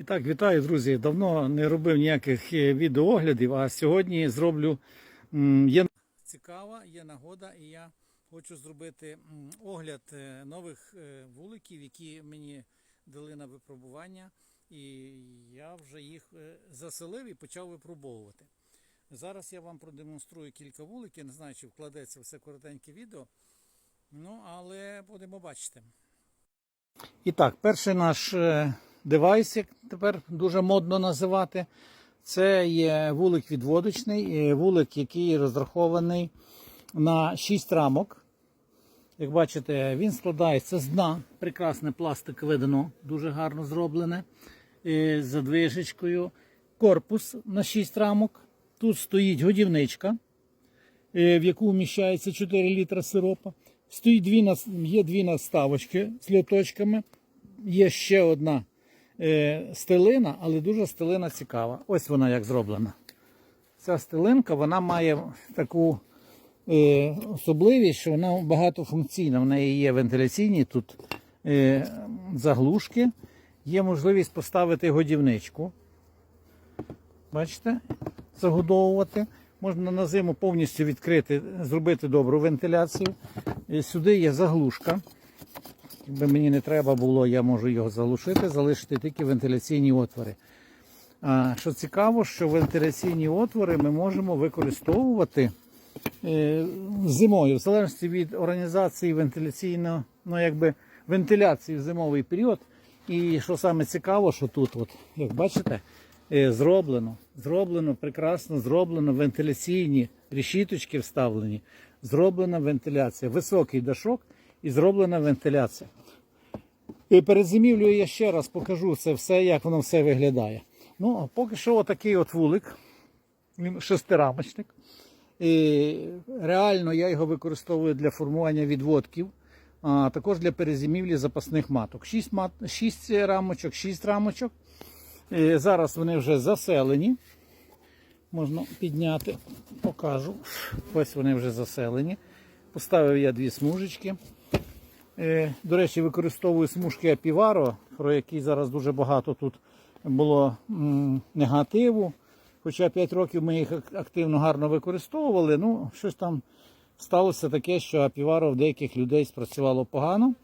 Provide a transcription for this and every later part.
І так, вітаю, друзі. Давно не робив ніяких е, відеооглядів, а сьогодні зроблю є цікава, є нагода, і я хочу зробити огляд е, нових е, вуликів, які мені дали на випробування. І я вже їх заселив і почав випробовувати. Зараз я вам продемонструю кілька вуликів. Не знаю, чи вкладеться все коротеньке відео. Ну, але будемо бачити. І так, перший наш девайс, як тепер дуже модно називати, це є вулик відводочний, е, вулик, який розрахований на 6 рамок. Як бачите, він складається з дна, прекрасне пластикове дно, дуже гарно зроблене, е, з задвижечкою. Корпус на 6 рамок. Тут стоїть годівничка, е, в яку вміщається 4 літра сиропа. Стоїть дві, є дві наставочки з льоточками. Є ще одна е, стелина, але дуже стелина цікава. Ось вона як зроблена. Ця стелинка вона має таку е, особливість, що вона багатофункційна. В неї є вентиляційні тут е, заглушки. Є можливість поставити годівничку. Бачите? Загодовувати. Можна на зиму повністю відкрити, зробити добру вентиляцію. Сюди є заглушка. Якби мені не треба було, я можу його заглушити, залишити тільки вентиляційні отвори. А що цікаво, що вентиляційні отвори ми можемо використовувати е, зимою, в залежності від організації вентиляційного, ну якби вентиляції в зимовий період. І що саме цікаво, що тут, от, як бачите, е, зроблено, зроблено прекрасно, зроблено вентиляційні решіточки вставлені, зроблена вентиляція, високий дашок і зроблена вентиляція. І перед зимівлею я ще раз покажу це все, як воно все виглядає. Ну, поки що отакий от вулик, він шестирамочник. І реально я його використовую для формування відводків, а також для перезимівлі запасних маток. 6, мат, 6 рамочок, 6 рамочок. І зараз вони вже заселені. Можна підняти, покажу. Ось вони вже заселені. Поставив я дві смужечки. Е, До речі, використовую смужки Апіваро, про які зараз дуже багато тут було негативу. Хоча 5 років ми їх активно гарно використовували. Ну, щось там сталося таке, що Апіваро в деяких людей спрацювало погано.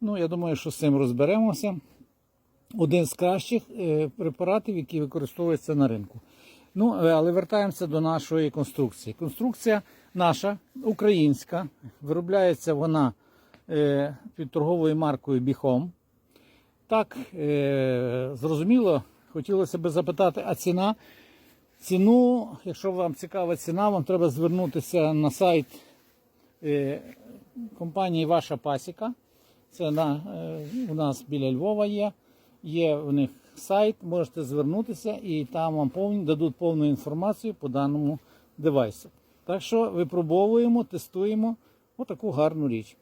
Ну, я думаю, що з цим розберемося. Один з кращих е, препаратів, який використовується на ринку. Ну, е, але вертаємося до нашої конструкції. Конструкція наша, українська, виробляється вона під торговою маркою Біхом. Так, е, зрозуміло, хотілося б запитати, а ціна? Ціну, якщо вам цікава ціна, вам треба звернутися на сайт е, компанії Ваша Пасіка. Це на, е, у нас біля Львова є. Є в них сайт, можете звернутися і там вам повні, дадуть повну інформацію по даному девайсу. Так що випробовуємо, тестуємо отаку гарну річ.